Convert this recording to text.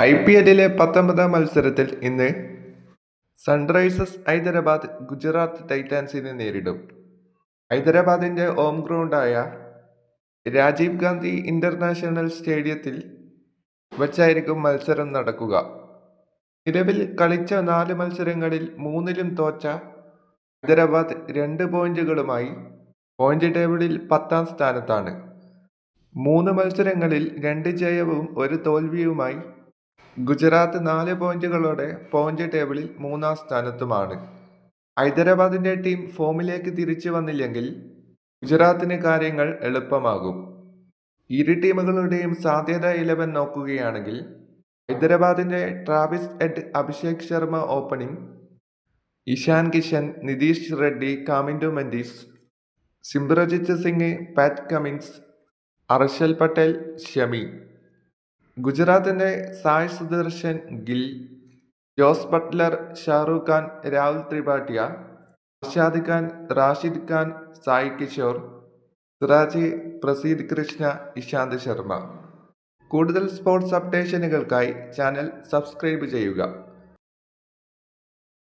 I P എല്ലിലെ പത്തൊമ്പതാം മത്സരത്തിൽ ഇന്ന് സൺറൈസേഴ്സ് ഹൈദരാബാദ് ഗുജറാത്ത് ടൈറ്റാൻസിനെ നേരിടും. ഹൈദരാബാദിന്റെ ഹോം ഗ്രൗണ്ടായ രാജീവ് ഗാന്ധി ഇന്റർനാഷണൽ സ്റ്റേഡിയത്തിൽ വച്ചായിരിക്കും മത്സരം നടക്കുക. നിലവിൽ കളിച്ച നാല് മത്സരങ്ങളിൽ മൂന്നിലും തോറ്റ ഹൈദരാബാദ് രണ്ട് പോയിന്റുകളുമായി പോയിന്റ് ടേബിളിൽ പത്താം സ്ഥാനത്താണ്. മൂന്ന് മത്സരങ്ങളിൽ രണ്ട് ജയവും ഒരു തോൽവിയുമായി ഗുജറാത്ത് നാല് പോയിന്റുകളോടെ പോയിന്റ് ടേബിളിൽ മൂന്നാം സ്ഥാനത്തുമാണ്. ഹൈദരാബാദിന്റെ ടീം ഫോമിലേക്ക് തിരിച്ചു വന്നില്ലെങ്കിൽ ഗുജറാത്തിന് കാര്യങ്ങൾ എളുപ്പമാകും. ഇരു ടീമുകളുടെയും സാധ്യത ഇലവൻ നോക്കുകയാണെങ്കിൽ ഹൈദരാബാദിന്റെ Travis Head Abhishek Sharma opening Ishan Kishan Nitish Reddy Kamindu Mendis Simarjeet Singh Pat Cummins Harshal Patel Shami. ഗുജറാത്തിന്റെ Sai Sudharsan Gill Jos Buttler Shahrukh Khan Rahul ത്രിപാഠിയ Arshad Khan Rashid Khan Sai Kishore Siraj Prasidh Krishna Ishant Sharma. കൂടുതൽ സ്പോർട്സ് അപ്ഡേഷനുകൾക്കായി ചാനൽ സബ്സ്ക്രൈബ് ചെയ്യുക.